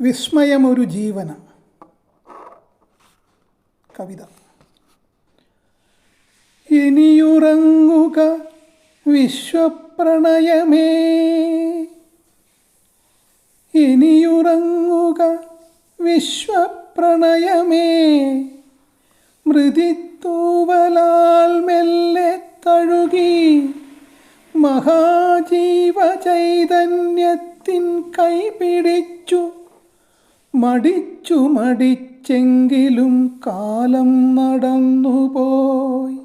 വിസ്മയമൊരു ജീവന. കവിത. ഇനിയുറങ്ങുക വിശ്വപ്രണയമേ. ഇനിയുറങ്ങുക വിശ്വപ്രണയമേ. മൃതിത്തൂവലാൽ മെല്ലെ തഴുകി മഹാജീവ ചൈതന്യത്തിൻ കൈപിടിച്ചു മടിച്ചു മടിച്ചെങ്കിലും കാലം നടന്നുപോയി.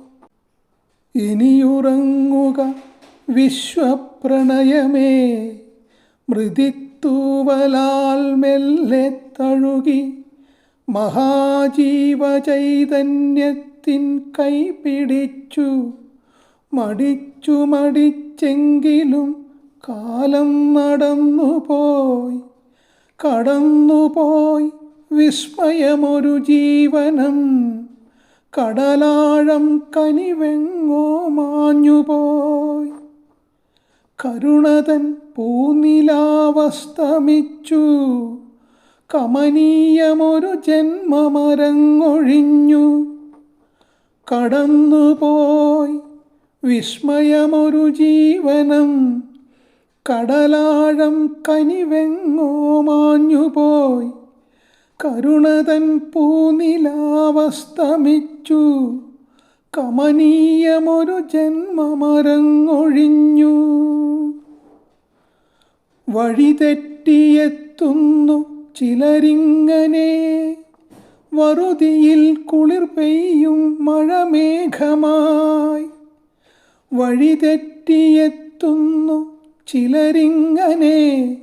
ഇനിയുറങ്ങുക വിശ്വപ്രണയമേ. മൃതിത്തൂവലാൽ മെല്ലെ തഴുകി മഹാജീവചൈതന്യത്തിൻ കൈപിടിച്ചു മടിച്ചു മടിച്ചെങ്കിലും കാലം നടന്നുപോയി. കടന്നുപോയി വിസ്മയമൊരു ജീവനം. കടലാഴം കനിവെങ്ങോ മാഞ്ഞുപോയി. കരുണതൻ പൂനിലാവസ്തമിച്ചു. കമനീയമൊരു ജന്മമരങ്ങൊഴിഞ്ഞു. കടന്നുപോയി. വിസ്മയമൊരു ജീവനം. കടലാഴം കനിവെങ്ങോ മാഞ്ഞുപോയി. കരുണതൻ പൂനിലാവസ്തമിച്ചു. കമനീയമൊരു ജന്മമരങ്ങൊഴിഞ്ഞു. വഴിതെറ്റിയെത്തുന്നു ചിലരിങ്ങനെ. വറുതിയിൽ കുളിർ പെയ്യും മഴമേഘമായി. വഴിതെറ്റിയെത്തുന്നു ചിലരിങ്ങനെ.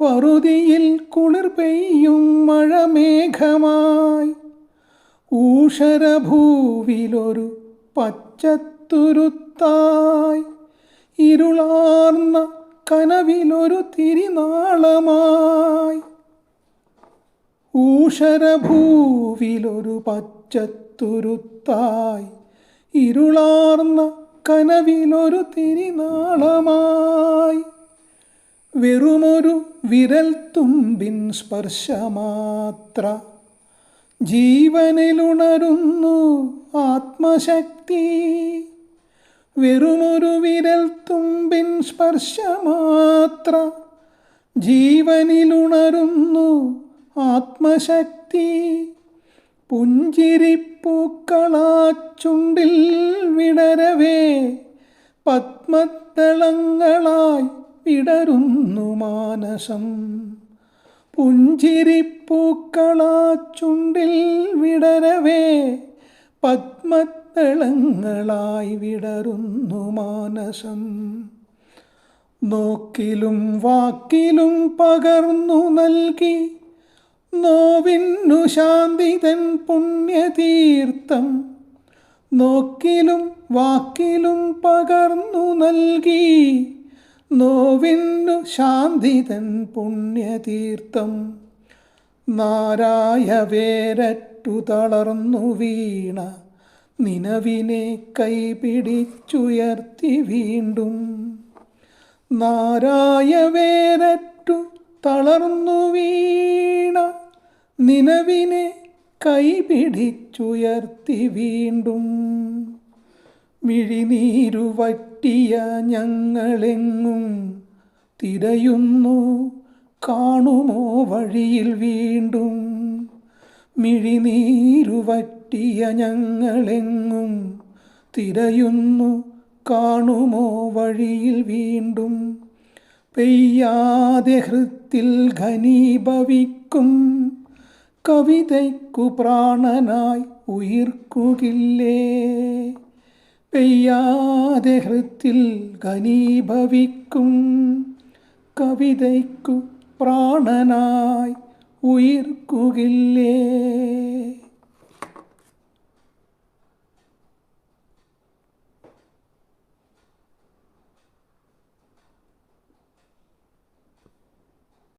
വറുതിയിൽ കുളിർ പെയ്യും മഴമേഘമായി. ഊഷരഭൂവിലൊരു പച്ചത്തുരുത്തായി. ഇരുളാർന്ന കനവിലൊരു തിരിനാളമായി. ഊഷരഭൂവിലൊരു പച്ചത്തുരുത്തായി. ഇരുളാർന്ന കനവിലൊരു തിരിനാളമായി. വെറുമൊരു വിരൽ തുമ്പിൻ സ്പർശമാത്ര. ജീവനിലുണരുന്നു ആത്മശക്തി. വെറുമൊരു വിരൽ തുമ്പിൻ സ്പർശമാത്ര. ജീവനിലുണരുന്നു ആത്മശക്തി. പുഞ്ചിരിപ്പൂക്കളാച്ചുണ്ടിൽ വിടരവേ. പത്മദളങ്ങളായി വിടരുന്നു മാനസം. പുഞ്ചിരിപ്പൂക്കളാച്ചുണ്ടിൽ വിടരവേ പത്മത്തളങ്ങളായി വിടരുന്നു മാനസം. നോക്കിലും വാക്കിലും പകർന്നു നൽകി നോവിന്നു ശാന്തിതൻ പുണ്യതീർത്ഥം. നോക്കിലും വാക്കിലും പകർന്നു നൽകി നോവിന്നു ശാന്തിതൻ പുണ്യതീർത്ഥം. നാരായ വേരറ്റു തളർന്നു വീണ നിലവിനെ കൈപിടിച്ചുയർത്തി വീണ്ടും. നാരായ വേരറ്റു തളർന്നു വീണ നിലവിനെ കൈപിടിച്ചുയർത്തി വീണ്ടും. മിഴിനീരു വറ്റിയ ഞങ്ങളെങ്ങും തിരയുന്നു. കാണുമോ വഴിയിൽ വീണ്ടും? മിഴിനീരു വറ്റിയ ഞങ്ങളെങ്ങും തിരയുന്നു. കാണുമോ വഴിയിൽ വീണ്ടും? പെയ്യാതെ ഹൃത്തിൽ ഘനീഭവിക്കും. കവിതയ്ക്കു പ്രാണനായി ഉയിർക്കുകില്ലേ? പെയ്യാതെ ഹൃത്തിൽ ഘനീഭവിക്കും. കവിതയ്ക്കു പ്രാണനായി ഉയിർക്കുകില്ലേ?